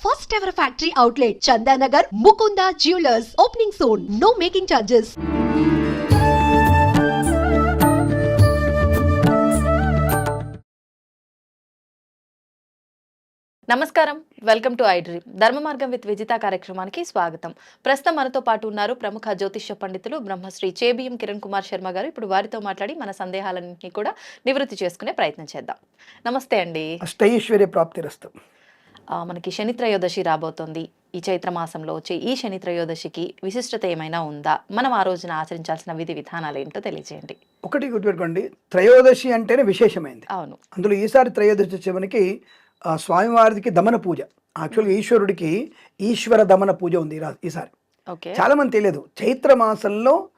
First ever factory outlet, Chandanagar, Mukunda Jewelers, opening soon. No making charges. నమస్కారం. Welcome to I dream Dharma Margam with Vijitha కార్యక్రమానికి స్వాగతం. ప్రస్తుతం మనతో పాటు ఉన్నారు ప్రముఖ జ్యోతిష్య పండితులు బ్రహ్మశ్రీ చేబిఎం కిరణ్ కుమార్ శర్మ గారు. ఇప్పుడు వారితో మాట్లాడి మన సందేహాలన్నింటినీ కూడా నివృత్తి చేసుకునే ప్రయత్నం చేద్దాం. నమస్తే అండి. అష్టైశ్వర్య ప్రాప్తిరస్తు. ఆ, మనకి శని త్రయోదశి రాబోతోంది. ఈ చైత్ర మాసంలో వచ్చే ఈ శని త్రయోదశికి విశిష్టత ఏమైనా ఉందా? మనం ఆ రోజున ఆచరించాల్సిన విధి విధానాలు ఏంటో తెలియజేయండి. ఒకటి గుర్తుపెట్టుకోండి. త్రయోదశి అంటేనే విశేషమైంది. అవును. అందులో ఈసారి త్రయోదశి వచ్చే మనకి స్వామివారికి దమన పూజ. యాక్చువల్గా ఈశ్వరుడికి ఈశ్వర దమన పూజ ఉంది ఈసారి. ఓకే. చాలా మంది తెలియదు. చైత్ర మాసంలో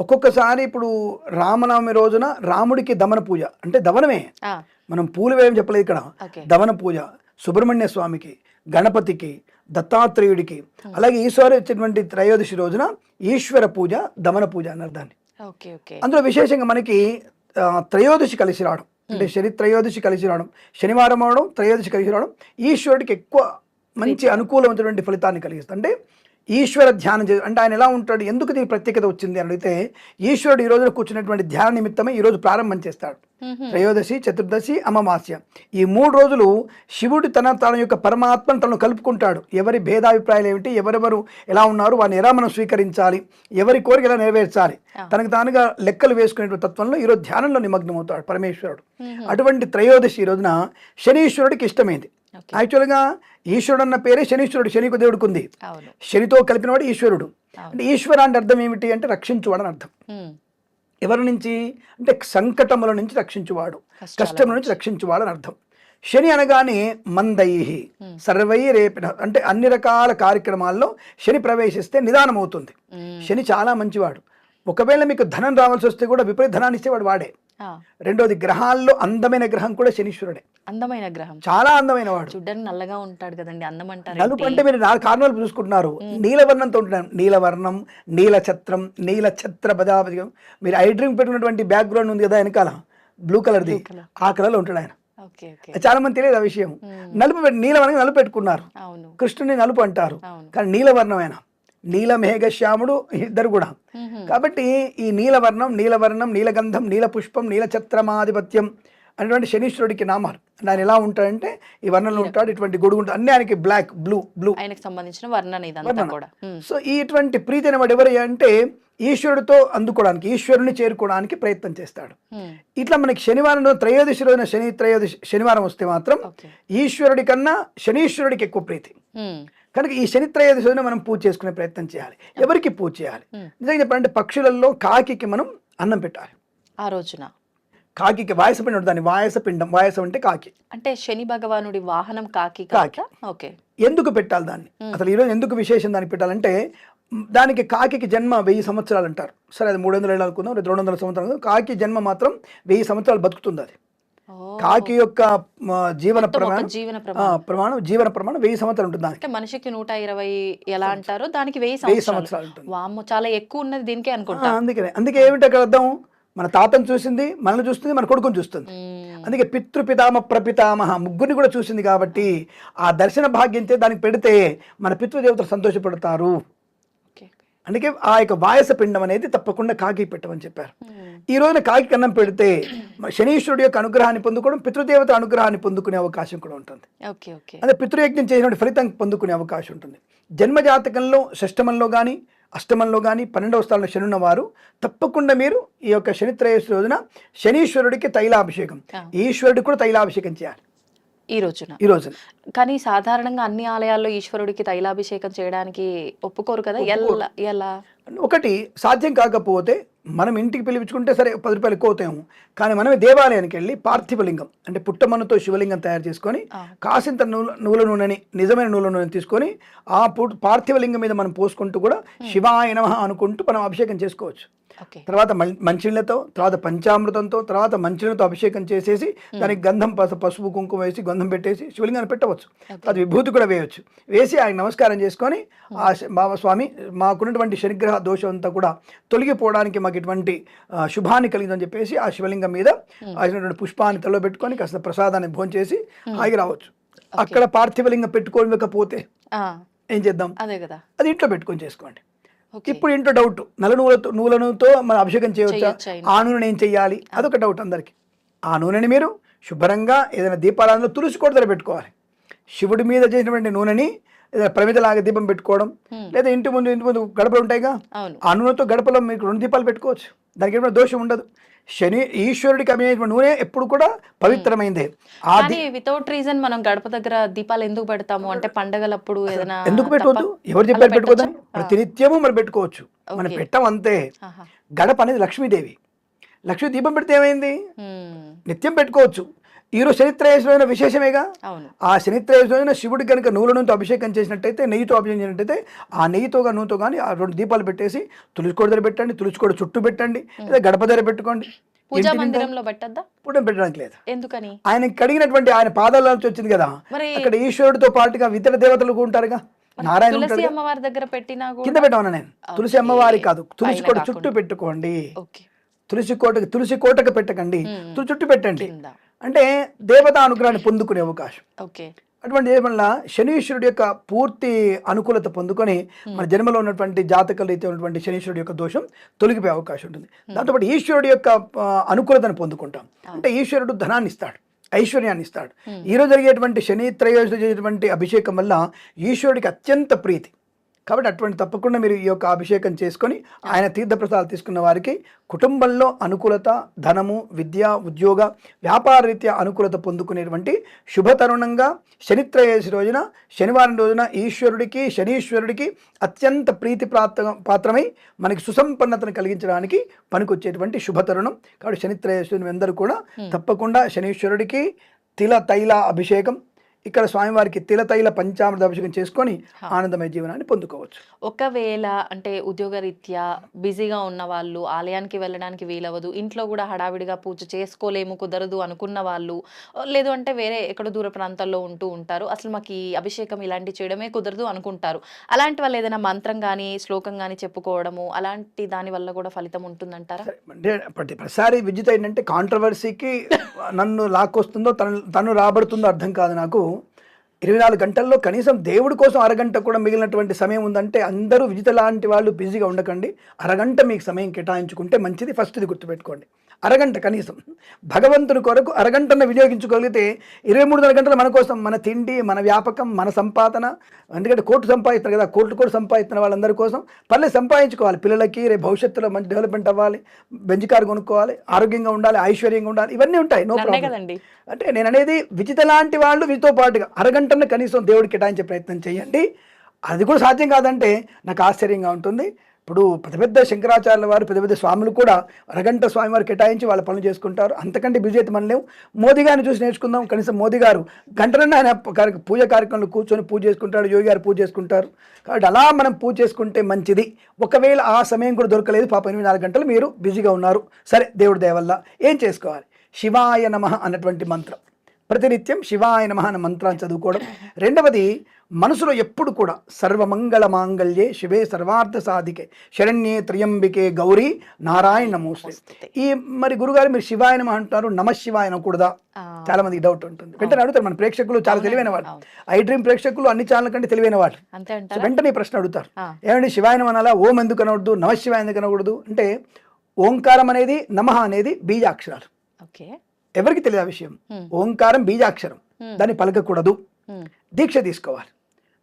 ఒక్కొక్కసారి ఇప్పుడు రామనవమి రోజున రాముడికి దమన పూజ. అంటే దమనమే. మనం పూలు వేయం చెప్పలేదు ఇక్కడ. దమన పూజ. సుబ్రహ్మణ్య స్వామికి గణపతికి దత్తాత్రేయుడికి అలాగే ఈశ్వరు వచ్చేటువంటి త్రయోదశి రోజున ఈశ్వర పూజ దమన పూజ అన్నారు దాన్ని. అందులో విశేషంగా మనకి త్రయోదశి కలిసి రావడం అంటే శని త్రయోదశి కలిసి రావడం శనివారం అవడం త్రయోదశి కలిసి రావడం ఈశ్వరుడికి ఎక్కువ మంచి అనుకూలమైనటువంటి ఫలితాన్ని కలిగిస్తుంది. అంటే ఈశ్వర ధ్యానం చే అంటే ఆయన ఎలా ఉంటాడు ఎందుకు దీనికి ప్రత్యేకత వచ్చింది అని అడిగితే ఈశ్వరుడు ఈ రోజున కూర్చున్నటువంటి ధ్యాన నిమిత్తమే ఈ రోజు ప్రారంభం చేస్తాడు. త్రయోదశి చతుర్దశి అమావాస్య ఈ మూడు రోజులు శివుడు తన తన యొక్క పరమాత్మను తను కలుపుకుంటాడు ఎవరి భేదాభిప్రాయాలు ఏమిటి ఎవరెవరు ఎలా ఉన్నారు వారిని ఎలా మనం స్వీకరించాలి ఎవరి కోరిక ఎలా నెరవేర్చాలి. తనకు తానుగా లెక్కలు వేసుకునే తత్వంలో ఈరోజు ధ్యానంలో నిమగ్నం అవుతాడు పరమేశ్వరుడు. అటువంటి త్రయోదశి ఈ రోజున శనీశ్వరుడికి ఇష్టమైంది. యాక్చువల్గా ఈశ్వరుడు అన్న పేరే శనీశ్వరుడు శనికి దేవుడికి ఉంది శనితో కలిపినవాడు ఈశ్వరుడు. అంటే ఈశ్వర అంటే అర్థం ఏమిటి అంటే రక్షించువాడు అని అర్థం. ఎవరి నుంచి? అంటే సంకటముల నుంచి రక్షించువాడు. కష్టముల నుంచి. రక్షించువాడు అని అర్థం. శని అనగానే మందై సర్వై రేపిన అంటే అన్ని రకాల కార్యక్రమాల్లో శని ప్రవేశిస్తే నిదానం అవుతుంది. శని చాలా మంచివాడు. ఒకవేళ మీకు ధనం రావాల్సి వస్తే కూడా విపరీత ధనాన్ని ఇచ్చేవాడు వాడే. రెండోది గ్రహాల్లో అందమైన గ్రహం కూడా శనీశ్వరుడే. అందమైన గ్రహం. చాలా అందమైన వాడు. చూడ్డానికి నల్లగా ఉంటాడు కదండి అందం అంటారు నలుపు అంటే మీరు నాలుగు కారణాలు చూసుకుంటున్నారు. నీలవర్ణంతో ఉంటున్నాను. నీలవర్ణం నీల ఛత్రం నీల ఛత్ర పదాపదిగం మీరు ఐ డ్రింక్ పెట్టుకున్నటువంటి బ్యాక్గ్రౌండ్ ఉంది కదా వెనకాల? బ్లూ కలర్ది. ఆ కలర్లో ఉంటాడు ఆయన. చాలా మంది తెలియదు ఆ విషయం. నలుపు నీలవర్ణం నలుపు పెట్టుకున్నారు. కృష్ణుని నలుపు అంటారు. కానీ నీలవర్ణం ఆయన. నీలమేఘ శ్యాముడు ఇద్దరు కూడా. కాబట్టి ఈ నీలవర్ణం నీలవర్ణం నీలగంధం నీల పుష్పం నీలఛత్రమాధిపత్యం అనేటువంటి శనీశ్వరుడికి నామాలు ఆయన ఎలా ఉంటాడంటే ఈ వర్ణంలో ఉంటాడు ఇటువంటి గొడుగు ఉంటుంది అన్ని ఆయనకి బ్లాక్ బ్లూ బ్లూ ఆయనకు సంబంధించిన వర్ణన ఇదంతా. కూడా. సో ఈ ఇటువంటి ప్రీతి అనేవాడు ఎవరు అంటే ఈశ్వరుడితో అందుకోవడానికి ఈశ్వరుని చేరుకోవడానికి ప్రయత్నం చేస్తాడు. ఇట్లా మనకి శనివారం త్రయోదశి రోజున శని త్రయోదశి శనివారం వస్తే మాత్రం ఈశ్వరుడి కన్నా శనీశ్వరుడికి ఎక్కువ ప్రీతి. కనుక ఈ శని త్రయోదశి రోజున మనం పూజ చేసుకునే ప్రయత్నం చేయాలి. ఎవరికి పూజ చేయాలి. నిజంగా చెప్పాలంటే పక్షులలో కాకికి మనం అన్నం పెట్టాలి. ఆ రోజున. కాకికి వాయసపిండం దాని వాయసపిండం వాయసం అంటే కాకి. అంటే శని భగవానుడి వాహనం కాకి కాకి. కాక. ఓకే. ఎందుకు పెట్టాలి దాన్ని? అసలు ఈరోజు ఎందుకు విశేషం దానికి పెట్టాలంటే దానికి కాకికి జన్మ వెయ్యి సంవత్సరాలు అంటారు. సరే అది మూడు వందల ఏళ్ళు అనుకుందాం రెండు వందల సంవత్సరాలు. కాకి జన్మ మాత్రం వెయ్యి సంవత్సరాలు బతుకుతుంది అది. కాకి యొక్క జీవన ప్రమాణం జీవన ప్రమాణం. జీవన ప్రమాణం వెయ్యి సంవత్సరాలు ఉంటుంది అంటే మనిషికి నూట ఇరవై ఎలా అంటారో? దానికి వెయ్యి సంవత్సరాలు. ఉంటుంది. వామ్మో చాలా ఎక్కువ ఉన్నది దీనికే అనుకుంటా. అందుకనే అందుకే ఏమిటి అర్థం? మన తాతను చూసింది మనల్ని చూస్తుంది మన కొడుకుని చూస్తుంది. అందుకే పితృపితామ ప్రపితామహ ముగ్గురిని కూడా చూసింది కాబట్టి ఆ దర్శన భాగ్యంతో దానికి పెడితే మన పితృదేవతలు సంతోషపడతారు. అందుకే ఆ యొక్క వాయస పిండం అనేది తప్పకుండా కాకి పెట్టమని చెప్పారు. ఈ రోజున కాకి కన్నం పెడితే శనీశ్వరుడు యొక్క అనుగ్రహాన్ని పొందుకోవడం పితృదేవత అనుగ్రహాన్ని పొందుకునే అవకాశం కూడా ఉంటుంది. అదే పితృయజ్ఞం చేసిన ఫలితం పొందుకునే అవకాశం ఉంటుంది. జన్మజాతకంలో షష్టమంలో కానీ అష్టమంలో కానీ పన్నెండవ స్థానంలో శని ఉన్నవారు తప్పకుండా మీరు ఈ యొక్క శని త్రయోదశి రోజున శనీశ్వరుడికి తైలాభిషేకం. ఈశ్వరుడికి కూడా తైలాభిషేకం చేయాలి. ఈ రోజున. ఈ రోజున. కానీ సాధారణంగా అన్ని ఆలయాల్లో ఈశ్వరుడికి తైలాభిషేకం చేయడానికి ఒప్పుకోరు కదా? ఎలా ఎలా? ఒకటి సాధ్యం కాకపోతే మనం ఇంటికి పిలిపించుకుంటే సరే పది రూపాయలు ఎక్కువ అవుతాము కానీ మనమే దేవాలయానికి వెళ్ళి పార్థివలింగం అంటే పుట్టమన్నుతో శివలింగం తయారు చేసుకొని. కాసింత నూల నూనెని నిజమైన నువ్వుల నూనెని తీసుకొని ఆ పు- పార్థివలింగం మీద మనం పోసుకుంటూ కూడా శివాయ నమః అనుకుంటూ మనం అభిషేకం చేసుకోవచ్చు. తర్వాత మల్- మంచినీళ్ళతో తర్వాత పంచామృతంతో తర్వాత మంచినీళ్ళతో అభిషేకం చేసేసి దానికి గంధం పసు పసుపు కుంకుమ వేసి గంధం పెట్టేసి శివలింగాన్ని పెట్టవచ్చు. తర్వాత విభూతి కూడా వేయవచ్చు వేసి ఆయన నమస్కారం చేసుకొని ఆ స్వామి మాకున్నటువంటి శనిగ్రహ దోషం అంతా కూడా తొలగిపోవడానికి మాకు ఇటువంటి శుభాన్ని కలిగిందని చెప్పేసి ఆ శివలింగం మీద ఆ ఇటువంటి పుష్పాన్ని తలలో పెట్టుకొని కాస్త ప్రసాదాన్ని భోంచేసి ఆగి రావచ్చు. అక్కడ పార్థివలింగం పెట్టుకోలేకపోతే ఏం చేద్దాం? అదే కదా. అది ఇంట్లో పెట్టుకొని చేసుకోండి. ఇప్పుడు ఇంట్లో డౌట్ నల్ల నూనెతో నూనె నూనెతో మనం అభిషేకం చేయవచ్చా? ఆ నూనె ఏం చెయ్యాలి? అదొక డౌట్ అందరికి. ఆ నూనెని మీరు శుభ్రంగా ఏదైనా దీపారాధనలో తులసి దగ్గర పెట్టుకోవాలి. శివుడి మీద చేసినటువంటి నూనెని ప్రమిదలాగా దీపం పెట్టుకోవడం. లేదా ఇంటి ముందు ఇంటి ముందు గడపలు ఉంటాయిగా? ఆ నూనెతో గడపలో మీకు రెండు దీపాలు పెట్టుకోవచ్చు. దానికి ఏమైనా దోషం ఉండదు. శని ఈశ్వరుడికి అభినయించిన నూనె ఎప్పుడు కూడా పవిత్రమైందే. కానీ వితౌట్ రీజన్ మనం గడప దగ్గర దీపాలు ఎందుకు పెడతాము? అంటే పండగలప్పుడు ఏదైనా ఎందుకు పెట్టవద్దు? తప్ప- ఎవరు చెప్పారు పెట్టొచ్చా? ప్రతినిత్యము మనం పెట్టుకోవచ్చు. మనం. పెట్టం అంతే. గడప అనేది లక్ష్మీదేవి. లక్ష్మీ దీపం పెడితే ఏమైంది? నిత్యం పెట్టుకోవచ్చు. ఈరోజు చరిత్రయేశ్వరైన విశేషమేగా? ఆ చరిత్రయేశ్వరైన శివుడి కనుక నువ్వుల నూనెతో అభిషేకం చేసినట్టయితే నెయ్యితో అభిషేకం చేసినట్టయితే ఆ నెయ్యితో గా నూనెతో కానీ ఆ రెండు దీపాలు పెట్టేసి తులసికోట దగ్గర పెట్టండి తులసికోట చుట్టూ పెట్టండి లేదా గడప దగ్గర పెట్టుకోండి. పూజా మందిరంలో పెట్టద్దా? పెట్టడానికి లేదు. ఎందుకని? ఆయన కడిగినటువంటి ఆయన పాదాల నుంచి వచ్చింది కదా అక్కడ ఈశ్వరుడితో పాటుగా ఇతర దేవతలు ఉంటారుగా. నారాయణ తులసి అమ్మవారి దగ్గర పెట్టినా కింద పెట్టమన్నా నేను. తులసి. అమ్మవారి కాదు. తులసి కోట. చుట్టూ పెట్టుకోండి. తులసి కోటకి తులసి కోటకు పెట్టకండి. చుట్టూ పెట్టండి. అంటే దేవతా అనుగ్రహాన్ని పొందుకునే అవకాశం. ఓకే. అటువంటి వల్ల శనీశ్వరుడు యొక్క పూర్తి అనుకూలత పొందుకొని మన జన్మలో ఉన్నటువంటి జాతక రీతి ఉన్నటువంటి శనీశ్వరుడు యొక్క దోషం తొలగిపోయే అవకాశం ఉంటుంది. దాంతోపాటు ఈశ్వరుడు యొక్క అనుకూలతను పొందుకుంటాం. అంటే ఈశ్వరుడు ధనాన్ని ఇస్తాడు ఐశ్వర్యాన్ని ఇస్తాడు. ఈ రోజు జరిగేటువంటి శని త్రయోదశి జరిగేటువంటి అభిషేకం వల్ల ఈశ్వరుడికి అత్యంత ప్రీతి. కాబట్టి అటువంటి తప్పకుండా మీరు ఈ యొక్క అభిషేకం చేసుకొని ఆయన తీర్థప్రసాదాలు తీసుకున్న వారికి కుటుంబంలో అనుకూలత ధనము విద్య ఉద్యోగ వ్యాపార రీత్యా అనుకూలత పొందుకునేటువంటి శుభతరుణంగా శనిత్రయోదశి రోజున శనివారం రోజున ఈశ్వరుడికి శనీశ్వరుడికి అత్యంత ప్రీతి ప్రాప్త పాత్రమై మనకి సుసంపన్నతను కలిగించడానికి పనికొచ్చేటువంటి శుభతరుణం. కాబట్టి శనిత్రయోదశి అందరూ కూడా తప్పకుండా శనీశ్వరుడికి తిల తైల అభిషేకం ఇక్కడ స్వామివారికి తిల తైల పంచామృత అభిషేకం చేసుకొని ఆనందమయ జీవనాన్ని పొందుకోవచ్చు. ఒకవేళ అంటే ఉద్యోగరీత్యా బిజీగా ఉన్న వాళ్ళు ఆలయానికి వెళ్ళడానికి వీలవ్వదు ఇంట్లో కూడా హడావిడిగా పూజ చేసుకోలేము కుదరదు అనుకున్న వాళ్ళు లేదు అంటే వేరే ఎక్కడో దూర ప్రాంతాల్లో ఉంటూ ఉంటారు అసలు మాకు ఈ అభిషేకం ఇలాంటి చేయడమే కుదరదు అనుకుంటారు. అలాంటి వాళ్ళు ఏదైనా మంత్రం కానీ శ్లోకం కానీ చెప్పుకోవడము అలాంటి దాని వల్ల కూడా ఫలితం ఉంటుందంటారా? అంటే ప్రతి ప్రతిసారి విజిత ఏంటంటే కాంట్రవర్సీకి నన్ను లాక్కొస్తుందో తను తను రాబడుతుందో అర్థం కాదు నాకు. ఇరవై నాలుగు గంటల్లో కనీసం దేవుడి కోసం అరగంట కూడా మిగిలినటువంటి సమయం ఉందంటే అందరూ విజిత లాంటి వాళ్ళు బిజీగా ఉండకండి. అరగంట మీకు సమయం కేటాయించుకుంటే మంచిది. ఫస్ట్ది గుర్తుపెట్టుకోండి. అరగంట కనీసం. భగవంతుని కొరకు అరగంటను వినియోగించుకోగలిగితే ఇరవై మూడున్నర గంటలు మన కోసం మన తిండి మన వ్యాపకం మన సంపాదన. ఎందుకంటే కోర్టు సంపాదిస్తారు కదా కోర్టు కూడా సంపాదిస్తున్న వాళ్ళందరి కోసం పర్లేదు సంపాదించుకోవాలి. పిల్లలకి రేపు భవిష్యత్తులో మంచి డెవలప్మెంట్ అవ్వాలి బెంచ్ కారు కొనుక్కోవాలి ఆరోగ్యంగా ఉండాలి ఐశ్వర్యంగా ఉండాలి ఇవన్నీ ఉంటాయి. No problem. అంటే నేను అనేది విజిత లాంటి వాళ్ళు వీటితో పాటుగా అరగంటను కనీసం దేవుడికి కేటాయించే ప్రయత్నం చేయండి. అది కూడా సాధ్యం కాదంటే నాకు ఆశ్చర్యంగా ఉంటుంది. ఇప్పుడు పెద్ద పెద్ద శంకరాచార్యుల వారు పెద్ద పెద్ద స్వాములు కూడా అరగంట స్వామి వారు కేటాయించి వాళ్ళ పనులు చేసుకుంటారు. అంతకంటే బిజీ అయితే మనం లేవు. మోదీ గారిని చూసి నేర్చుకుందాం. కనీసం మోదీ గారు గంటలన్నా ఆయన కార్య- పూజ కార్యక్రమంలో కూర్చొని పూజ చేసుకుంటారు యోగి గారు పూజ చేసుకుంటారు. కాబట్టి అలా మనం పూజ చేసుకుంటే మంచిది. ఒకవేళ ఆ సమయం కూడా దొరకలేదు పాప ఎనిమిది నాలుగు గంటలు మీరు బిజీగా ఉన్నారు. సరే దేవుడి దేవల్ల ఏం చేసుకోవాలి? శివాయ నమ అన్నటువంటి మంత్రం. ప్రతినిత్యం శివాయ నమ అన్న మంత్రాన్ని చదువుకోవడం. రెండవది మనసులో ఎప్పుడు కూడా సర్వమంగళ మాంగళ్యే శివే సర్వార్థ సాధికే శరణ్యే త్రియంబికే గౌరీ నారాయణ నమోస్తే. ఈ మరి గురుగారు మీరు శివాయ నమ అంటున్నారు నమ శివాయ అనకూడదా? ఆ, చాలా మందికి డౌట్ ఉంటుంది. వెంటనే అడుగుతారు మన ప్రేక్షకులు చాలా తెలివైన వాళ్ళు. ఐ డ్రీమ్ ప్రేక్షకులు అన్ని ఛానల్ కంటే తెలివైన వాళ్ళు. అంటారా? వెంటనే ప్రశ్న అడుగుతారు. ఏమండి శివాయనం అనాలా? ఓం ఎందుకు అనకూడదు? నమ శివాయ ఎందుకు అనకూడదు? అంటే ఓంకారం అనేది నమః అనేది బీజాక్షరాలు. ఎవరికి తెలియదు ఆ విషయం. ఓంకారం బీజాక్షరం. దాన్ని పలకకూడదు. దీక్ష తీసుకోవాలి.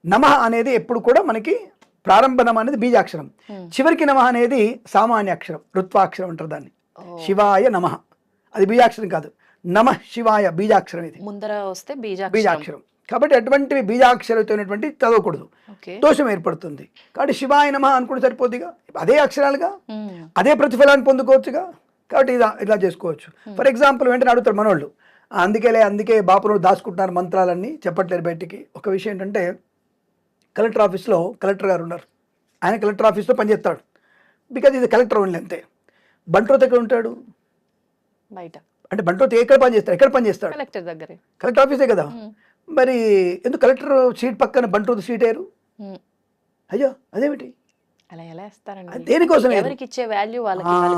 నమః అనేది ఎప్పుడు కూడా మనకి ప్రారంభ నమ అనేది బీజాక్షరం. చివరికి నమ అనేది సామాన్య అక్షరం రుత్వాక్షరం అంటారు దాన్ని. శివాయ నమః. అది బీజాక్షరం కాదు. నమ శివాయ బీజాక్షరం ఇది. ముందర వస్తే బీజాక్షరం. కాబట్టి అటువంటివి బీజాక్షరంతో ఉన్నటువంటి చదవకూడదు దోషం ఏర్పడుతుంది. కాబట్టి శివాయ నమ అనుకుంటే సరిపోద్దిగా. అదే అక్షరాలుగా. అదే ప్రతిఫలాన్ని పొందుకోవచ్చుగా. కాబట్టి ఇలా ఇలా చేసుకోవచ్చు. ఫర్ ఎగ్జాంపుల్ వెంటనే అడుగుతారు మనోళ్ళు. అందుకేలే అందుకే బాపులు దాచుకుంటున్నారు మంత్రాలన్నీ. చెప్పట్లేరు బయటికి. ఒక విషయం ఏంటంటే కలెక్టర్ ఆఫీస్లో కలెక్టర్ గారు ఉన్నారు. ఆయన కలెక్టర్ ఆఫీస్లో పనిచేస్తాడు. బికాజ్ ఇది కలెక్టర్ ఓన్లీ అంతే. బంట్రోత్ ఎక్కడ ఉంటాడు? బయట. అంటే బంట్రోత్ ఎక్కడ పని చేస్తాడు ఎక్కడ పని చేస్తాడు కలెక్టర్ దగ్గరే. కలెక్టర్ ఆఫీసే కదా? మరి ఎందుకు కలెక్టర్ సీట్ పక్కన బంట్రోత్ సీట్ ఉమ్, అయ్యో అదేమిటి? అలా ఎలా ఇస్తారండి అది దేనికోసం? ఎవరికి ఇచ్చే వాల్యూ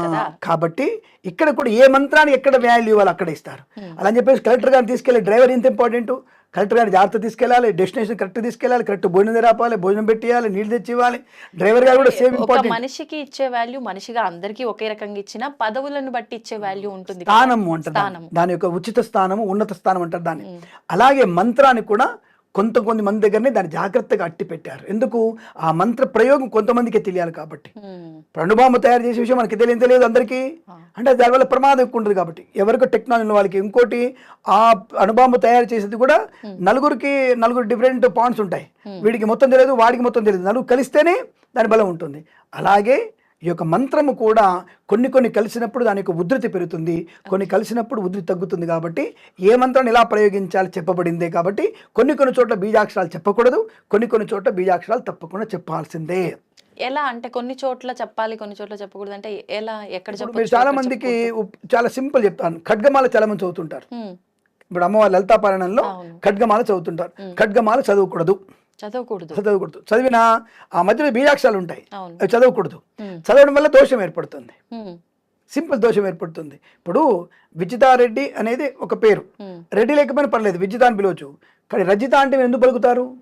కదా. కాబట్టి ఇక్కడ కూడా ఏ మంత్రాన్ని ఎక్కడ వాల్యూ ఇవ్వాలి అక్కడ ఇస్తారు. అలా అని చెప్పేసి కలెక్టర్ గారిని తీసుకెళ్ళి డ్రైవర్ ఎంత ఇంపార్టెంట్ కరెక్ట్ గారి జాగ్రత్త తీసుకెళ్ళాలి డెస్టినేషన్ కరెక్ట్ తీసుకెళ్ళాలి కరెక్ట్ భోజనం తెరాపాలి భోజనం పెట్టియాలి నీళ్ళు తెచ్చి ఇవ్వాలి డ్రైవర్ గారు కూడా సేమ్ ఇంపార్టెంట్ మనిషికి ఇచ్చే వాల్యూ మనిషిగా అందరికీ ఒకే రకంగా ఇచ్చిన పదవులను బట్టి ఇచ్చే వాల్యూ ఉంటుంది కదా. స్థానము అంటారు. దాని యొక్క ఉచిత స్థానము ఉన్నత స్థానం అంటారు దాన్ని. అలాగే మంత్రాన్ని కూడా కొంత మంది దగ్గరనే దాన్ని జాగ్రత్తగా అట్టి పెట్టారు. ఎందుకు? ఆ మంత్ర ప్రయోగం కొంతమందికే తెలియాలి కాబట్టి. అణుబాంబు తయారు చేసే విషయం మనకి తెలియదు తెలియదు అందరికీ. అంటే దానివల్ల ప్రమాదం ఎక్కువ ఉంటుంది కాబట్టి. ఎవరికో టెక్నాలజీ ఉన్న వాళ్ళకి. ఇంకోటి ఆ అణుబాంబు తయారు చేసేది కూడా నలుగురికి నలుగురు డిఫరెంట్ పాయింట్స్ ఉంటాయి. వీడికి మొత్తం తెలియదు వాడికి మొత్తం తెలియదు. నలుగురు కలిస్తేనే దాని బలం ఉంటుంది. అలాగే ఈ యొక్క మంత్రము కూడా కొన్ని కొన్ని కలిసినప్పుడు దాని యొక్క ఉధృతి పెరుగుతుంది. కొన్ని కలిసినప్పుడు ఉధృతి తగ్గుతుంది కాబట్టి ఏ మంత్రాన్ని ఎలా ప్రయోగించాలి చెప్పబడిందే కాబట్టి కొన్ని కొన్ని చోట్ల బీజాక్షరాలు చెప్పకూడదు. కొన్ని కొన్ని చోట్ల బీజాక్షరాలు తప్పకుండా చెప్పాల్సిందే. ఎలా అంటే కొన్ని చోట్ల చెప్పాలి కొన్ని చోట్ల చెప్పకూడదు అంటే ఎలా ఎక్కడ మీరు చాలా మందికి చాలా సింపుల్ చెప్తాను. ఖడ్గమాల చాలా మంది చదువుతుంటారు. ఇప్పుడు అమ్మవారి లలితాపారాయణంలో. ఖడ్గమాల చదువుతుంటారు. ఖడ్గమాల చదవకూడదు. చదవకూడదు. చదవకూడదు. చదివిన ఆ మధ్యలో బీజాక్షరాలు ఉంటాయి అవి చదవకూడదు. చదవడం వల్ల దోషం ఏర్పడుతుంది. సింపుల్ దోషం ఏర్పడుతుంది. ఇప్పుడు విజితారెడ్డి అనేది ఒక పేరు. రెడ్డి లేకపోయినా పర్లేదు విజిత అని పిలవచ్చు. కానీ రజిత అంటే మీరు ఎందుకు పలుకుతారు?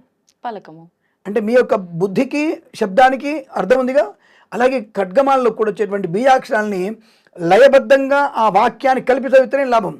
పలకము. అంటే మీ యొక్క బుద్ధికి శబ్దానికి అర్థం ఉందిగా? అలాగే ఖడ్గమాలలో కూడా వచ్చేటువంటి బీజాక్షరాల్ని లయబద్ధంగా ఆ వాక్యాన్ని కలిపి చదివితేనే లాభం.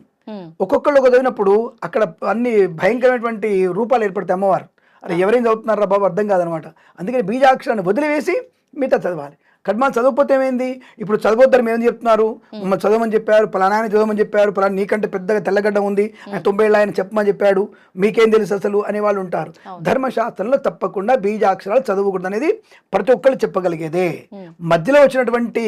ఒక్కొక్కళ్ళు ఒక చదివినప్పుడు అక్కడ అన్ని భయంకరమైనటువంటి రూపాలు ఏర్పడతాయి అమ్మవారు. అరే ఎవరేం చదువుతున్నారా బాబు అర్థం కాదనమాట. అందుకని బీజాక్షరాన్ని వదిలివేసి మిగతా చదవాలి. కడ్మాలు చదవకపోతే ఏమైంది? ఇప్పుడు చదవద్దని మేము చెప్తున్నారు? మమ్మల్ని చదవమని చెప్పారు పలానా ఆయన చదవమని చెప్పారు పలానా నీకంటే పెద్దగా తెల్లగడ్డ ఉంది ఆయన తొంభై ఏళ్ళ ఆయన చెప్పమని చెప్పాడు మీకేం తెలుసు అసలు అనే వాళ్ళు ఉంటారు. ధర్మశాస్త్రంలో తప్పకుండా బీజాక్షరాలు చదవకూడదు అనేది ప్రతి ఒక్కళ్ళు చెప్పగలిగేదే. మధ్యలో వచ్చినటువంటి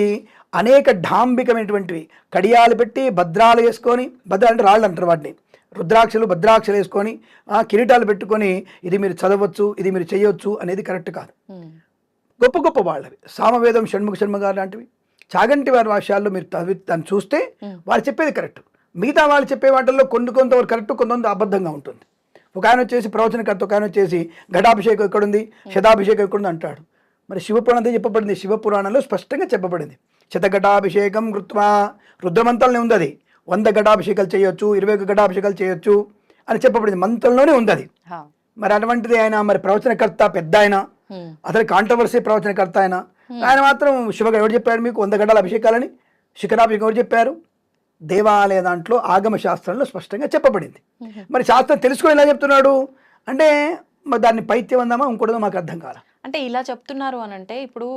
అనేక డాంబికమైనటువంటివి కడియాలు పెట్టి భద్రాలు వేసుకొని భద్రాలు అంటే రాళ్ళు అంటారు వాటిని. రుద్రాక్షలు భద్రాక్షలు వేసుకొని ఆ కిరీటాలు పెట్టుకొని ఇది మీరు చదవచ్చు ఇది మీరు చేయొచ్చు అనేది కరెక్ట్ కాదు. గొప్ప గొప్ప వాళ్ళవి. సామవేదం షణ్ముఖ శర్మ గారు లాంటివి. చాగంటి వారి భాషల్లో మీరు దాన్ని చూస్తే వాళ్ళు చెప్పేది కరెక్ట్. మిగతా వాళ్ళు చెప్పే వాటిల్లో కొన్ని కొంతవరకు కరెక్ట్ కొంత అబద్ధంగా ఉంటుంది. ఒక ఆయన వచ్చేసి ప్రవచనకర్త ఒక ఆయన వచ్చేసి ఘటాభిషేకం ఎక్కడుంది? శతాభిషేకం ఎక్కడుంది అంటాడు. మరి శివపురాణంతో చెప్పబడింది. శివపురాణంలో స్పష్టంగా చెప్పబడింది. శతఘటాభిషేకం కృత్వా. రుద్రమంత్రాలనే ఉంది అది వంద ఘటాభిషేకాలు చేయొచ్చు ఇరవై ఒక ఘటాభిషేకాలు చేయొచ్చు అని చెప్పబడింది. మంత్రంలోనే ఉంది అది. మరి అటువంటిది ఆయన మరి ప్రవచనకర్త పెద్ద ఆయన. అతని కాంట్రవర్సీ ప్రవచనకర్త ఆయన. ఆయన మాత్రం శివగా ఎవరు చెప్పాడు మీకు? వంద గంటల అభిషేకాలని? శిఖరాభిషేకం ఎవరు చెప్పారు? దేవాలయ దాంట్లో ఆగమ శాస్త్రంలో స్పష్టంగా చెప్పబడింది. మరి శాస్త్రం తెలుసుకొని ఎలా చెప్తున్నాడు? అంటే మరి దాన్ని పైత్యం అందామా? ఇంకోటిదో మాకు అర్థం కాల. అంటే ఇలా చెప్తున్నారు అని అంటే ఇప్పుడు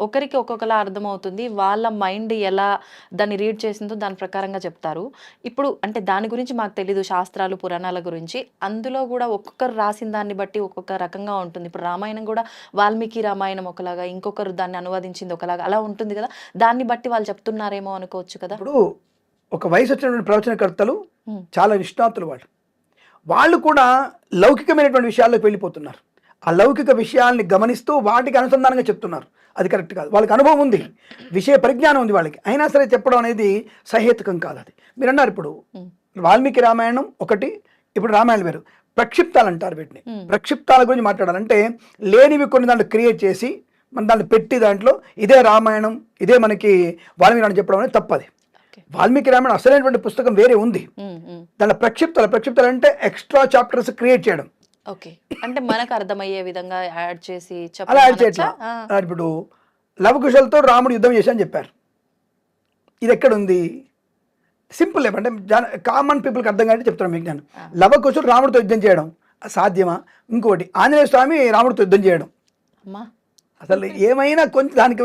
ఒకరికి ఒక్కొక్కలా అర్థమవుతుంది. వాళ్ళ మైండ్ ఎలా దాన్ని రీడ్ చేసిందో దాని ప్రకారంగా చెప్తారు. ఇప్పుడు అంటే దాని గురించి మాకు తెలీదు శాస్త్రాలు పురాణాల గురించి. అందులో కూడా ఒక్కొక్కరు రాసిన దాన్ని బట్టి ఒక్కొక్క రకంగా ఉంటుంది. ఇప్పుడు రామాయణం కూడా వాల్మీకి రామాయణం ఒకలాగా ఇంకొకరు దాన్ని అనువదించింది ఒకలాగా అలా ఉంటుంది కదా. దాన్ని బట్టి వాళ్ళు చెప్తున్నారేమో అనుకోవచ్చు కదా. ఇప్పుడు ఒక వయసు వచ్చినటువంటి ప్రవచనకర్తలు. చాలా నిష్ణాతులు వాళ్ళు. వాళ్ళు కూడా లౌకికమైనటువంటి విషయాల్లోకి వెళ్ళిపోతున్నారు. ఆ లౌకిక విషయాల్ని గమనిస్తూ వాటికి అనుసంధానంగా చెప్తున్నారు. అది కరెక్ట్ కాదు. వాళ్ళకి అనుభవం ఉంది. విషయ పరిజ్ఞానం ఉంది వాళ్ళకి. అయినా సరే చెప్పడం అనేది సహేతుకం కాదు అది. మీరు అన్నారు ఇప్పుడు. వాల్మీకి రామాయణం ఒకటి ఇప్పుడు రామాయణం వేరు. ప్రక్షిప్తాలు అంటారు వీటిని. ప్రక్షిప్తాల గురించి మాట్లాడాలంటే లేనివి కొన్ని దాంట్లో క్రియేట్ చేసి మన దాంట్లో పెట్టి దాంట్లో ఇదే రామాయణం ఇదే మనకి వాల్మీకి రామాయణం చెప్పడం అనేది తప్పది. వాల్మీకి రామాయణం అసలైనటువంటి పుస్తకం వేరే ఉంది. దాంట్లో ప్రక్షిప్తాలు ప్రక్షిప్తాలు అంటే ఎక్స్ట్రా చాప్టర్స్ క్రియేట్ చేయడం. ఓకే. అంటే మనకు అర్థమయ్యే విధంగా యాడ్ చేసి అలా యాడ్ చేయట్లా. ఇప్పుడు లవకుశలతో రాముడు యుద్ధం చేశాని చెప్పారు. ఇది ఎక్కడ ఉంది సింపుల్ అంటే కామన్ పీపుల్కి అర్థం కాదు చెప్తాను మీకు నేను. లవకుశుడు రాముడితో యుద్ధం చేయడం సాధ్యమా ఇంకోటి ఆంజనేయ స్వామి రాముడితో యుద్ధం చేయడం. అమ్మా. అసలు ఏమైనా కొంచెం దానికి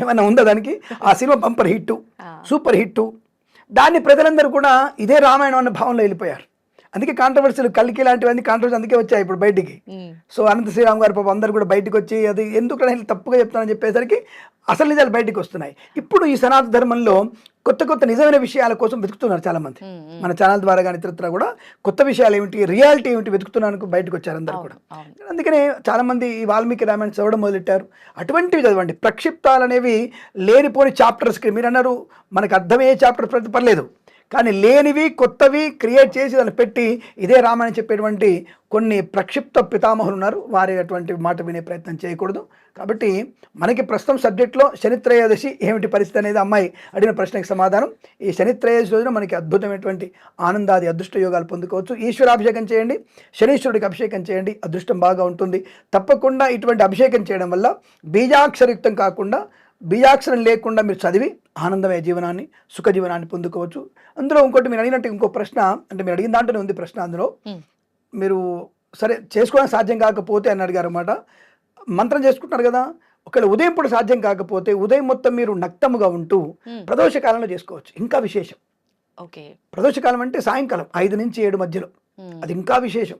ఏమైనా ఉందా దానికి? ఆ cinema bumper hit. Super hit దాన్ని ప్రజలందరూ కూడా ఇదే రామాయణం అన్న భావంలో వెళ్ళిపోయారు. అందుకే కాంట్రవర్సీలు కలికి లాంటివన్నీ కాంట్రవర్సీ అందుకే వచ్చాయి ఇప్పుడు బయటికి. సో అనంత శ్రీరామ్ గారు పాపం అందరు కూడా బయటకు వచ్చి అది ఎందుకు నేను తప్పుగా చెప్తానని చెప్పేసరికి అసలు నిజాలు బయటకు వస్తున్నాయి. ఇప్పుడు ఈ సనాతన ధర్మంలో కొత్త కొత్త నిజమైన విషయాల కోసం వెతుకుతున్నారు చాలా మంది. మన ఛానల్ ద్వారా కానీ ఇతరత్ర కూడా కొత్త విషయాలు ఏమిటి రియాలిటీ ఏమిటి వెతుకుతున్నానికి బయటకు వచ్చారు అందరు కూడా. అందుకనే చాలా మంది ఈ వాల్మీకి రామాయణం చదవడం మొదలెట్టారు. అటువంటివి చదవండి. ప్రక్షిప్తాలు అనేవి లేనిపోని చాప్టర్స్కి మీరు అన్నారు మనకు అర్థమయ్యే చాప్టర్ ప్రతి పర్లేదు. కానీ లేనివి కొత్తవి క్రియేట్ చేసి దాన్ని పెట్టి ఇదే రామని చెప్పేటువంటి కొన్ని ప్రక్షిప్త పితామహులు ఉన్నారు. వారి అటువంటి మాట వినే ప్రయత్నం చేయకూడదు. కాబట్టి మనకి ప్రస్తుతం సబ్జెక్ట్లో శనిత్రయోదశి ఏమిటి పరిస్థితి అనేది అమ్మాయి అడిగిన ప్రశ్నకి సమాధానం. ఈ శనిత్రయోదశి రోజున మనకి అద్భుతమైనటువంటి ఆనందాది అదృష్ట యోగాలు పొందుకోవచ్చు. ఈశ్వరాభిషేకం చేయండి. శనీశ్వరుడికి అభిషేకం చేయండి. అదృష్టం బాగా ఉంటుంది. తప్పకుండా ఇటువంటి అభిషేకం చేయడం వల్ల బీజాక్షరయుక్తం కాకుండా బీజాక్షరం లేకుండా మీరు చదివి ఆనందమయ జీవనాన్ని సుఖ జీవనాన్ని పొందుకోవచ్చు. అందులో ఇంకోటి మీరు అడిగినట్టు ఇంకో ప్రశ్న అంటే మీరు అడిగిన దాంట్లోనే ఉంది ప్రశ్న అందులో. మీరు సరే చేసుకోవడానికి సాధ్యం కాకపోతే అని అడిగారు అన్నమాట. మంత్రం చేసుకుంటున్నారు కదా ఒకవేళ ఉదయం పూట సాధ్యం కాకపోతే ఉదయం మొత్తం మీరు నక్తముగా ఉంటూ. ప్రదోష కాలంలో చేసుకోవచ్చు. ఇంకా విశేషం. ఓకే. ప్రదోష కాలం అంటే సాయంకాలం ఐదు నుంచి ఏడు మధ్యలో. అది ఇంకా విశేషం.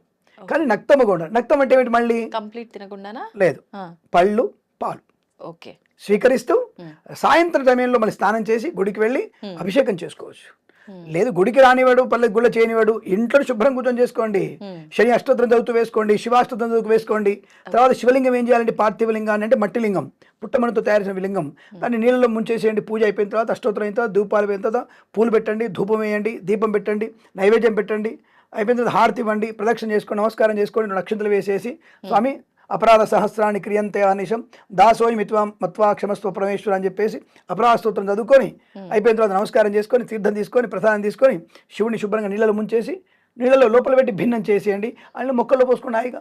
కానీ నక్తముగా ఉండాలి. నక్తం అంటే ఏమిటి మళ్ళీ? కంప్లీట్ తినకుండానా? లేదు. పళ్ళు పాలు. ఓకే. స్వీకరిస్తూ. సాయంత్రం సమయంలో మళ్ళీ స్నానం చేసి గుడికి వెళ్ళి. అభిషేకం చేసుకోవచ్చు. లేదు గుడికి రానివాడు పల్లె గుళ్ళ చేయనివాడు ఇంట్లో శుభ్రం కూర్చొని చేసుకోండి. శని అష్టోత్తరం చదువుతూ వేసుకోండి శివాష్టోత్తరం చదువుతూ వేసుకోండి తర్వాత శివలింగం ఏం చేయాలంటే పార్థివ లింగాన్ని అంటే మట్టి లింగం పుట్టమనతో తయారు చేసిన లింగం దాన్ని నీళ్ళలో ముంచేసేయండి పూజ అయిపోయిన తర్వాత అష్టోత్తరం అయిన తర్వాత ధూపాలు అయిపోయిన తర్వాత పూలు పెట్టండి ధూపం వేయండి దీపం పెట్టండి నైవేద్యం పెట్టండి అయిపోయిన తర్వాత హారతి ఇవ్వండి ప్రదక్షిణ చేసుకోండి నమస్కారం చేసుకోండి నక్షత్రాలు వేసేసి స్వామి అపరాధ సహస్రాన్ని క్రియంతే అనిశం దాసోయి మిత్వా మత్వా క్షమస్వ పరమేశ్వర అని చెప్పేసి అపరాధ స్తోత్రం చదువుకొని అయిపోయిన తర్వాత నమస్కారం చేసుకొని తీర్థం తీసుకొని ప్రసాదం తీసుకొని శివుని శుభ్రంగా నీళ్ళలో ముంచేసి నీళ్ళలో లోపల పెట్టి భిన్నం చేసేయండి. అందులో మొక్కల్లో పోసుకుని హాయిగా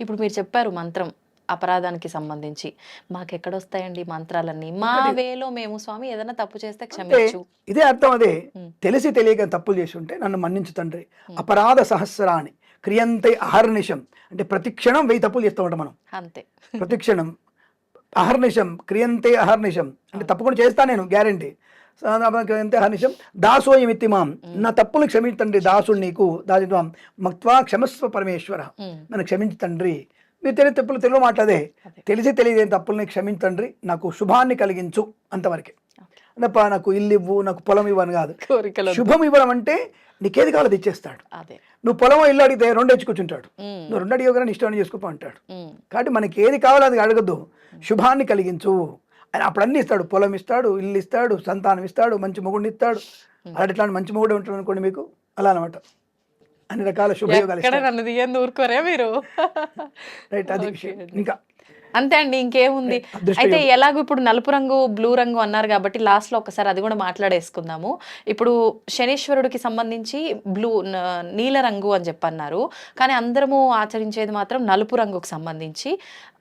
ఇప్పుడు మీరు చెప్పారు మంత్రం అపరాధానికి సంబంధించి. మాకు ఎక్కడొస్తాయండి ఈ మంత్రాలన్నీ? మా వేలో మేము స్వామి ఏదైనా తప్పు చేస్తే క్షమించు. ఇదే అర్థం అదే. తెలిసి తెలియక తప్పులు చేసి ఉంటే నన్ను మన్నించు తండ్రి. అపరాధ సహస్రాన్ని క్రియంతే అహర్నిశం. అంటే ప్రతి క్షణం వెయ్యి తప్పులు చేస్తూ ఉంటాం మనం. అంతే. ప్రతి క్షణం అహర్నిశం క్రియంతే అహర్నిశం. అంటే తప్పకుండా చేస్తా నేను గ్యారంటీ. క్రియంతే అహర్నిశం. దాసోయమిత్తి మాం నా తప్పులు క్షమించండి దాసుడు నీకు. దాసిత్వం. మక్త్వా క్షమస్వ పరమేశ్వర. నన్ను క్షమించు తండ్రి. మీరు తెలియని తప్పులు తెలుగు మాట్లాడే. అదే. తెలిసి తెలియని తప్పుల్ని క్షమించండి. నాకు శుభాన్ని కలిగించు అంతవరకే. నాకు ఇల్లు ఇవ్వు నాకు పొలం ఇవ్వని కాదు. శుభం ఇవ్వడం అంటే నీకేది కావాలో అదే నువ్వు పొలం ఇల్లు అడిగితే రెండు ఇచ్చి కూర్చుంటాడు. ఉమ్. నువ్వు రెండు అడిగగానే ఇష్టం చేసుకోపో అంటాడు. కాబట్టి మనకి ఏది కావాలో అది అడగద్దు. శుభాన్ని కలిగించు. ఆయన అప్పుడు అన్ని ఇస్తాడు. పొలం ఇస్తాడు ఇల్లు ఇస్తాడు సంతానం ఇస్తాడు మంచి మొగుడిని ఇస్తాడు. అలాంటి ఇట్లాంటి మంచి మొగుడు ఉంటాడు అనుకోండి మీకు. అలా అనమాట. అన్ని రకాల శుభయోగాలు నన్ను ఊరుకోరే మీరు. రైట్ అది విషయం. ఇంకా అంతే అండి ఇంకేముంది. అయితే. ఎలాగో ఇప్పుడు నలుపు రంగు బ్లూ రంగు అన్నారు కాబట్టి లాస్ట్లో ఒకసారి అది కూడా మాట్లాడేసుకుందాము. ఇప్పుడు శనీశ్వరుడికి సంబంధించి బ్లూ నీల రంగు అని చెప్పన్నారు. కానీ అందరము ఆచరించేది మాత్రం నలుపు రంగుకు సంబంధించి.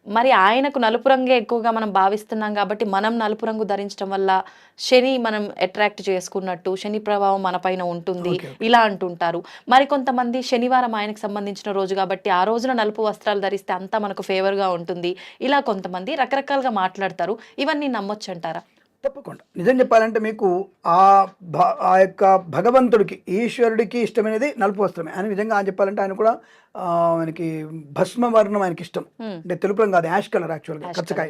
మరి ఆయనకు నలుపు రంగే ఎక్కువగా మనం భావిస్తున్నాం కాబట్టి మనం నలుపు రంగు ధరించడం వల్ల శని మనం అట్రాక్ట్ చేసుకున్నట్టు శని ప్రభావం మన పైన ఉంటుంది. ఇలా అంటుంటారు. మరి కొంతమంది శనివారం ఆయనకు సంబంధించిన రోజు కాబట్టి ఆ రోజున నలుపు వస్త్రాలు ధరిస్తే అంతా మనకు ఫేవర్గా ఉంటుంది. ఇలా కొంతమంది రకరకాలుగా మాట్లాడతారు. ఇవన్నీ నమ్మొచ్చు అంటారా తప్పకుండా. నిజం చెప్పాలంటే మీకు ఆ భ ఆ యొక్క భగవంతుడికి ఈశ్వరుడికి ఇష్టమైనది నలుపు వస్త్రమే. ఆయన నిజంగా ఆయన చెప్పాలంటే ఆయన కూడా ఆయనకి భస్మ వర్ణం ఆయనకి ఇష్టం. అంటే తెలుపు రంగు కాదు యాష్ కలర్ యాక్చువల్గా కచ్చకాయ.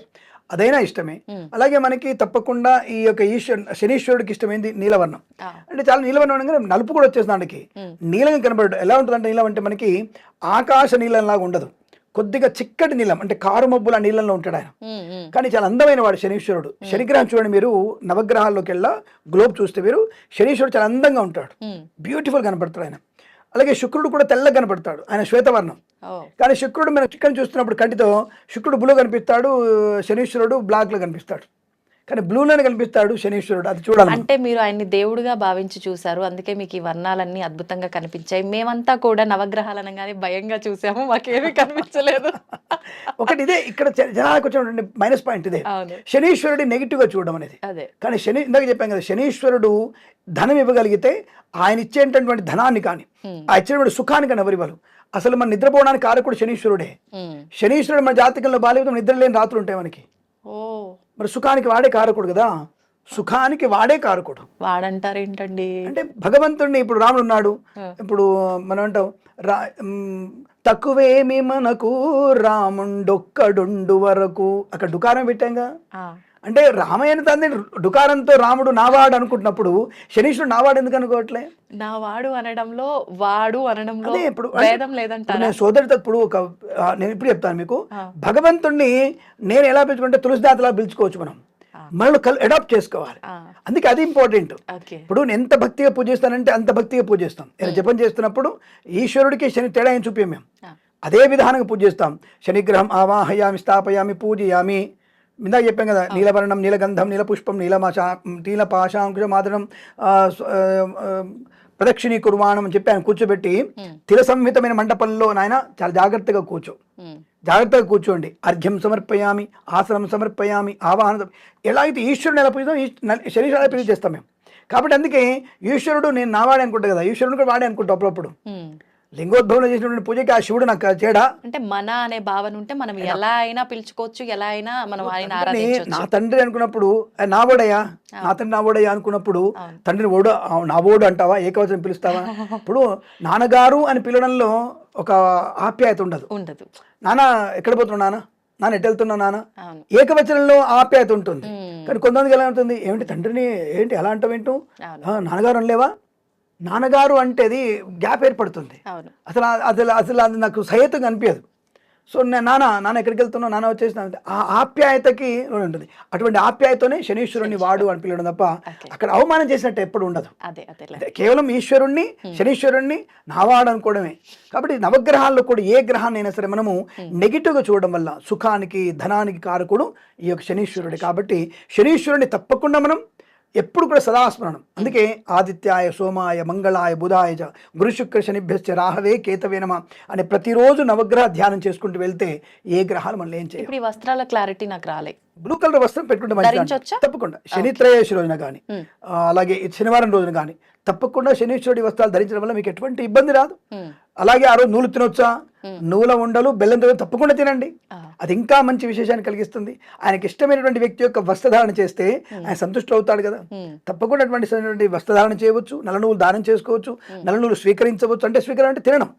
అదైనా ఇష్టమే. అలాగే మనకి తప్పకుండా ఈ యొక్క ఈశ్వర్ శనీశ్వరుడికి ఇష్టమైంది నీలవర్ణం. అంటే చాలా నీలవర్ణం అనగానే నలుపు కూడా వచ్చేస్తుంది దానికి. నీలంగా కనబడదు ఎలా ఉంటుందంటే నీలం అంటే మనకి ఆకాశ నీలంలాగా ఉండదు. కొద్దిగా చిక్కటి నీలం అంటే కారు మబ్బుల నీళ్ళల్లో ఉంటాడు ఆయన. కానీ చాలా అందమైన వాడు శనీశ్వరుడు. శనిగ్రహం చూడండి మీరు నవగ్రహాల్లోకి వెళ్ళా గ్లోబ్ చూస్తే మీరు శనీశ్వరుడు చాలా అందంగా ఉంటాడు. బ్యూటిఫుల్ కనపడతాడు ఆయన. అలాగే శుక్రుడు కూడా తెల్లగా కనపడతాడు ఆయన శ్వేతవర్ణం. కానీ శుక్రుడు మనం చికెన్ చూస్తున్నప్పుడు కంటితో శుక్రుడు బ్లూ కనిపిస్తాడు శనీశ్వరుడు బ్లాక్లో కనిపిస్తాడు. కానీ బ్లూలోనే కనిపిస్తాడు శనీశ్వరుడు. అది చూడాలి. అంటే మీరు ఆయన్ని దేవుడిగా భావించి చూసారు అందుకే మీకు ఈ వర్ణాలన్నీ అద్భుతంగా కనిపించాయి. మేమంతా కూడా నవగ్రహాలు అనగానే భయంగా చూసాము. మాకేమీ కనిపించలేదు. ఒకటి ఇదే ఇక్కడ జనాలకు వచ్చినటువంటి మైనస్ పాయింట్ ఇదే. శనీశ్వరుడి నెగిటివ్గా చూడడం అనేది. అదే. కానీ శని ఇందాక చెప్పాం కదా శనీశ్వరుడు ధనం ఇవ్వగలిగితే ఆయన ఇచ్చేటటువంటి ధనాన్ని కానీ ఆ ఇచ్చేటువంటి సుఖాన్ని కానీ ఎవరు ఇవ్వరు. అసలు మన నిద్రపోవడానికి కారకుడు శనీశ్వరుడే. శనీశ్వరుడు మన జాతకంలో బాల్యం నిద్ర లేని రాత్రులు ఉంటాయి మనకి. మరి సుఖానికి వాడే కారకుడు కదా? సుఖానికి వాడే కారకుడు. వాడంటారు ఏంటండి అంటే భగవంతుడిని ఇప్పుడు రాముడు ఉన్నాడు. ఇప్పుడు మనం అంటాం రా తక్కువేమి మనకు రాముండొక్కడుండు వరకు. అక్కడ డుకారం పెట్టాంగా? అంటే రామయ్యని తండ్రి డుకారంతో రాముడు నావాడు అనుకుంటున్నప్పుడు శనీశ్వరుడు నావాడు ఎందుకు అనుకోవట్లే? నా వాడు అనడంలో వాడు అనడంలో ఇప్పుడు భేదం లేదంటారా? నేను సోదరితో ఇప్పుడు ఒక నేను ఇప్పుడు చెప్తాను మీకు. భగవంతుణ్ణి నేను ఎలా పిలుచుకుంటే తులసిదాతలా పిలుచుకోవచ్చు మనం. మనల్ని కల్ అడాప్ట్ చేసుకోవాలి. అందుకే అది ఇంపార్టెంట్ ఇప్పుడు నేను ఎంత భక్తిగా పూజిస్తానంటే అంత భక్తిగా పూజిస్తాం. నేను జపం చేస్తున్నప్పుడు ఈశ్వరుడికి శని తేడా ఏం చూపాం మేము? అదే విధానంగా పూజిస్తాం. శనిగ్రహం ఆవాహయామి స్థాపయామి పూజయామి. ఇందాక చెప్పాం కదా నీలవర్ణం నీలగంధం నీలపుష్పం నీలమాషా నీలపాశాంకుశ ఆ, ప్రదక్షిణీ కుర్వాణం అని చెప్పి ఆయన కూర్చోబెట్టి తిల సంహితమైన మండపంలో నాయన చాలా జాగ్రత్తగా కూర్చో. జాగ్రత్తగా కూర్చోండి. అర్ఘ్యం సమర్పయామి ఆసనం సమర్పయామి ఆవాహన ఎలా అయితే ఈశ్వరుని ఎలా పూజిస్తాం ఈ- న- శరీరం ఎలా పూజ చేస్తాం మేము. కాబట్టి అందుకే ఈశ్వరుడు నేను నా వాడే అనుకుంటా కదా ఈశ్వరుడు కూడా వాడే అనుకుంటా అప్పుడప్పుడు. లింగోద్భవంలో చేసినటువంటి పూజకి ఆ శివుడు నాకు చేయడా అంటే మన అనే భావన ఉంటే మనం ఎలా అయినా పిలుచుకోవచ్చు ఎలా అయినా మనం ఆయన ఆరాధించవచ్చు. నా తండ్రి అనుకున్నప్పుడు "ఏ, నా ఓడయ్యా? నా తండ్రి నా ఓడయ్యా అనుకున్నప్పుడు. తండ్రిని ఓడు నా ఓడు అంటావా? ఏకవచనం పిలుస్తావా? ఇప్పుడు నాన్నగారు అని పిలవడంలో ఒక ఆప్యాయత ఉండదు. ఉండదు. నాన్న ఎక్కడ పోతున్నావు నాన్న? నాన్న ఎటు వెళ్తున్నావు నాన్న? ఏకవచనంలో ఆప్యాయత ఉంటుంది. కానీ కొంతమందికి ఎలా ఉంటుంది? ఏమిటి తండ్రిని ఏంటి ఎలా అంటావు ఏంటో అవును. "ఆ, నాన్నగారు అనలేవా? నాన్నగారు అంటే అది గ్యాప్ ఏర్పడుతుంది. అసలు అసలు అసలు అది నాకు సహేతంగా అనిపించదు సో నేను నాన్న నాన్న ఎక్కడికి వెళ్తున్నావు? నాన్న వచ్చేసిన ఆ ఆప్యాయతకి ఉంటుంది. అటువంటి ఆప్యాయతోనే శనీశ్వరుని వాడు అని పిలవడం తప్ప. అక్కడ అవమానం చేసినట్టు ఎప్పుడు ఉండదు. కేవలం ఈశ్వరుణ్ణి శనీశ్వరుణ్ణి నావాడు అనుకోవడమే. కాబట్టి నవగ్రహాల్లో కూడా ఏ గ్రహాన్ని అయినా సరే మనము నెగిటివ్గా చూడడం వల్ల సుఖానికి ధనానికి కారకుడు ఈ యొక్క శనీశ్వరుడే. కాబట్టి శనీశ్వరుని తప్పకుండా మనం ఎప్పుడు కూడా సదాస్మరణం. అందుకే ఆదిత్యాయ సోమాయ మంగళాయ బుధాయ గురు శుక్ర శనిభ్యశ్చ రాహవే కేతవే నమ అని ప్రతిరోజు నవగ్రహ ధ్యానం చేసుకుంటూ వెళ్తే ఏ గ్రహాలు మనల్ని ఏం చేయం ఇప్పుడు ఈ వస్త్రాల క్లారిటీ నాకు రాలే. బ్లూ కలర్ వస్త్రం పెట్టుకుంటే మంచిది. తప్పకుండా. శని త్రయోదశి రోజున కానీ అలాగే శనివారం రోజున కానీ తప్పకుండా శనీశ్వరుడి వస్త్రాలు ధరించడం వల్ల మీకు ఎటువంటి ఇబ్బంది రాదు. అలాగే ఆ రోజు నూలు తినొచ్చా. నూల ఉండలు బెల్లంతో తప్పకుండా తినండి. అది ఇంకా మంచి విశేషాన్ని కలిగిస్తుంది. ఆయనకి ఇష్టమైనటువంటి వ్యక్తి యొక్క వస్త్రధారణ చేస్తే ఆయన సంతుష్టి అవుతాడు కదా తప్పకుండా అటువంటి వస్త్రధారణ చేయవచ్చు నల్ల నువ్వులు దానం చేసుకోవచ్చు నల్ల నువ్వులు స్వీకరించవచ్చు. అంటే స్వీకరణ అంటే తినడం.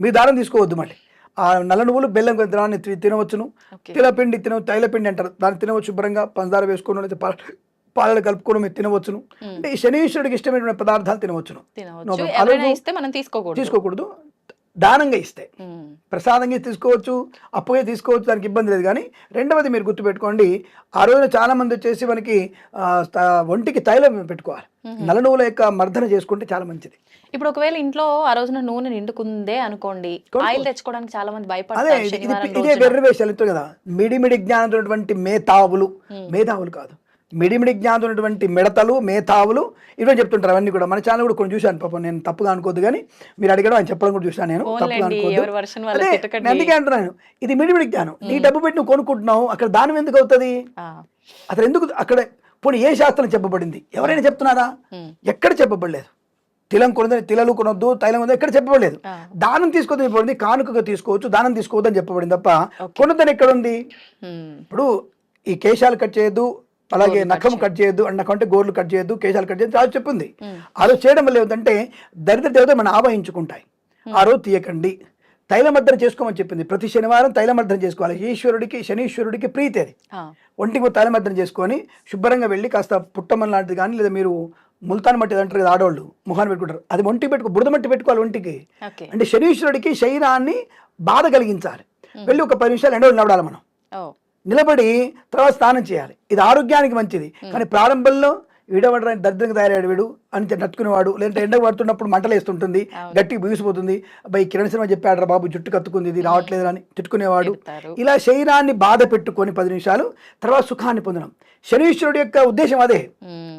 మీరు దానం తీసుకోవద్దు మళ్ళీ. ఆ నల్ల నువ్వులు బెల్లం దాన్ని తినవచ్చును. తిలపిండి తిన తైలపిండి అంటారు. దాన్ని తినవచ్చు శుభ్రంగా. పంచదార వేసుకోవడం పాల పాలలో కలుపుకోవడం మీరు తినవచ్చును. అంటే ఈ శనీశ్వరుడికి ఇష్టమైనటువంటి పదార్థాలు తినవచ్చును. తీసుకోకూడదు. దానంగా ఇస్తే. ప్రసాదంగా తీసుకోవచ్చు అప్పుగా తీసుకోవచ్చు దానికి ఇబ్బంది లేదు. కానీ రెండవది మీరు గుర్తుపెట్టుకోండి ఆ రోజున చాలా మంది వచ్చేసి మనకి ఒంటికి తైలం పెట్టుకోవాలి. నల్ల నువ్వుల యొక్క మర్దన చేసుకుంటే చాలా మంచిది. ఇప్పుడు ఒకవేళ ఇంట్లో ఆ రోజున నూనె నిండుకుందే అనుకోండి ఆయిల్ తెచ్చుకోవడానికి చాలా మంది భయపడతారు ఇది- ఇది శనివారం ఇదే రోజున. వెర్రి వేషాలు ఎంతో కదా. మిడిమిడి జ్ఞానం మేధావులు. మేధావులు కాదు. మిడిమిడి జ్ఞానం ఉన్నటువంటి మిడతలు మేధావులు ఇవే చెప్తుంటారు అవన్నీ కూడా. మన ఛానల్ కూడా కొన్ని చూశాను పాపం నేను తప్పుగా అనుకోవద్దు కానీ మీరు అడిగడం ఆయన చెప్పడం కూడా చూశాను నేను తప్పుగా వాళ్ళకి అదే, అందుకే అంటున్నాను ఇది మిడిమిడి జ్ఞానం. నీ డబ్బు పెట్టి నువ్వు కొనుక్కుంటున్నావు అక్కడ దానం ఎందుకు అవుతుంది? అసలు ఎందుకు అక్కడ పోనీ ఏ శాస్త్రం చెప్పబడింది? ఎవరైనా చెప్తున్నారా? ఎక్కడ చెప్పబడలేదు. తిలం కొనదని తిలలు కొనొద్దు తైలం కొనొద్దు ఎక్కడ చెప్పబడలేదు. దానం తీసుకోవద్దని చెప్పబడింది కానుకగా తీసుకోవచ్చు దానం తీసుకోవద్దని చెప్పబడింది తప్ప. కొనొద్దని ఎక్కడ ఉంది? ఇప్పుడు ఈ కేశాలు కట్ చేయొద్దు అలాగే నఖం కట్ చేయొద్దు అండ్ నఖం అంటే గోర్లు కట్ చేయొద్దు కేశాలు కట్ చేయొద్దు అది చెప్పింది. ఆ రోజు చేయడం వల్ల ఏమిటంటే దరిద్ర దేవత మనం ఆవహించుకుంటాయి. ఆ రోజు తీయకండి. తైలమర్దన చేసుకోమని చెప్పింది. ప్రతి శనివారం తైలమర్దన చేసుకోవాలి. ఈశ్వరుడికి శనీశ్వరుడికి ప్రీతి అది. ఒంటికి ఒక తైలమర్దన చేసుకొని శుభ్రంగా వెళ్ళి కాస్త పుట్టమన్ లాంటిది కానీ లేదా మీరు ముల్తాన్ మట్టి అంటారు కదా ఆడవాళ్ళు ముఖాన్ని పెట్టుకుంటారు. అది ఒంటికి పెట్టుకో బురద మట్టి పెట్టుకోవాలి ఒంటికి. అంటే శనీశ్వరుడికి శరీరాన్ని బాధ కలిగించాలి. వెళ్ళి ఒక పది నిమిషాలు ఎండలో నిలబడాలి మనం. నిలబడి తర్వాత స్నానం చేయాలి. ఇది ఆరోగ్యానికి మంచిది. కానీ ప్రారంభంలో వీడవడ దరిద్రంగా తయారయ్యాడు వీడు అని నట్టుకునేవాడు. లేదంటే ఎండ పడుతున్నప్పుడు మంటలు వేస్తుంటుంది. గట్టిగా బిగిసిపోతుంది. అబ్బాయి కిరణ్ సినిమా చెప్పాడు రా బాబు జుట్టు కత్తుకుంది ఇది రావట్లేదు అని తిట్టుకునేవాడు. ఇలా శరీరాన్ని బాధ పెట్టుకొని పది నిమిషాలు తర్వాత సుఖాన్ని పొందడం. శనీశ్వరుడు యొక్క ఉద్దేశం అదే.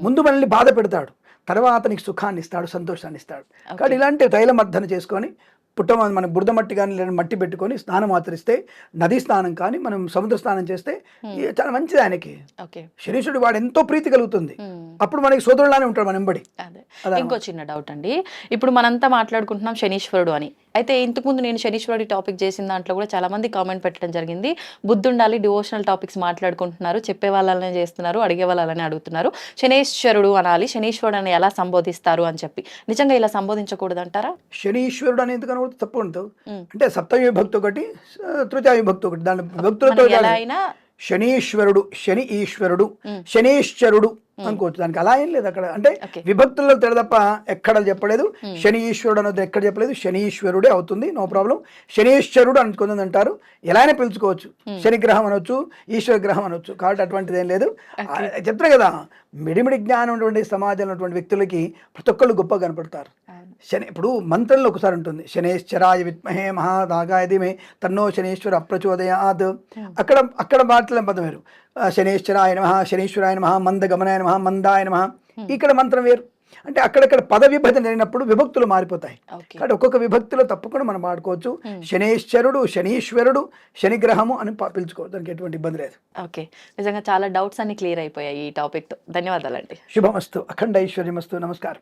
ముందు మనల్ని బాధ పెడతాడు. తర్వాత నీకు సుఖాన్ని ఇస్తాడు సంతోషాన్ని ఇస్తాడు. కానీ ఇలాంటి తైలమర్దన చేసుకొని పుట్ట మన బురద మట్టి కానీ లేదా మట్టి పెట్టుకొని స్నానం ఆచరిస్తే నదీ స్నానం కానీ మనం సముద్ర స్నానం చేస్తే చాలా మంచిది ఆయనకి. ఓకే. శనీశ్వరుడు వాడు ఎంతో ప్రీతి కలుగుతుంది. అప్పుడు మనకి సోదరులానే ఉంటాడు మన అదన్నమాట. ఇంకో చిన్న డౌట్ అండి. ఇప్పుడు మనంతా మాట్లాడుకుంటున్నాం శనీశ్వరుడు అని. అయితే ఇంతకుముందు నేను శనీశ్వరుడి టాపిక్ చేసిన దాంట్లో కూడా చాలా మంది కామెంట్ పెట్టడం జరిగింది. బుద్ధి ఉండాలి డివోషనల్ టాపిక్స్ మాట్లాడుకుంటున్నారు చెప్పే వాళ్ళనే చేస్తున్నారు అడిగే వాళ్ళని అడుగుతున్నారు. శనీశ్వరుడు అనాలి శనీశ్వరుడు అని ఎలా సంబోధిస్తారు అని చెప్పి. నిజంగా ఇలా సంబోధించకూడదు అంటారా శనీశ్వరుడు అనేది కనుక తప్పు ఉండదు. అంటే సప్తమి విభక్తి ఒకటి తృతీయ విభక్తి ఒకటి దాని అయినా శనీశ్వరుడు శని ఈశ్వరుడు. శనీశ్వరుడు అనుకోవచ్చు. దానికి అలా ఏం లేదు అక్కడ. అంటే. విభక్తుల్లో తప్ప ఎక్కడ చెప్పలేదు. Hmm. శని ఈశ్వరుడు అనేది ఎక్కడ చెప్పలేదు. శని ఈశ్వరుడే అవుతుంది. నో ప్రాబ్లం శనీశ్వరుడు అనుకుంది అంటారు. ఎలా అయినా పిలుచుకోవచ్చు. శని గ్రహం అనొచ్చు ఈశ్వర గ్రహం అనొచ్చు. కాబట్టి అటువంటిది ఏం లేదు చెప్తారు కదా మిడిమిడి జ్ఞానం ఉన్నటువంటి సమాజంలో ఉన్నటువంటి వ్యక్తులకి ప్రతి ఒక్కళ్ళు గొప్ప కనపడతారు. శని ఇప్పుడు మంత్రంలో ఒకసారి ఉంటుంది. శనేశ్వరాయ విద్మహే మహాదాగాయ ధీమే తన్నో శనీశ్వర అప్రచోదయాత్ అక్కడ అక్కడ మాటల పదం వేరు. శనేశ్వరాయ నమ శనీశ్వరాయ నమ మందగమనాయ నమ మందాయ నమ. ఇక్కడ మంత్రం వేరు. అంటే అక్కడక్కడ పద విభజన జరిగినప్పుడు విభక్తులు మారిపోతాయి. కాబట్టి ఒక్కొక్క విభక్తిలో తప్పకుండా మనం వాడుకోవచ్చు. శనేశ్వరుడు శనీశ్వరుడు శనిగ్రహము అని పిలుచుకోవచ్చు. దానికి ఎటువంటి ఇబ్బంది లేదు. ఓకే నిజంగా చాలా డౌట్స్ అన్ని క్లియర్ అయిపోయాయి ఈ టాపిక్తో. ధన్యవాదాలండి. శుభమస్తు. అఖండ ఐశ్వర్యమస్తు. నమస్కారం.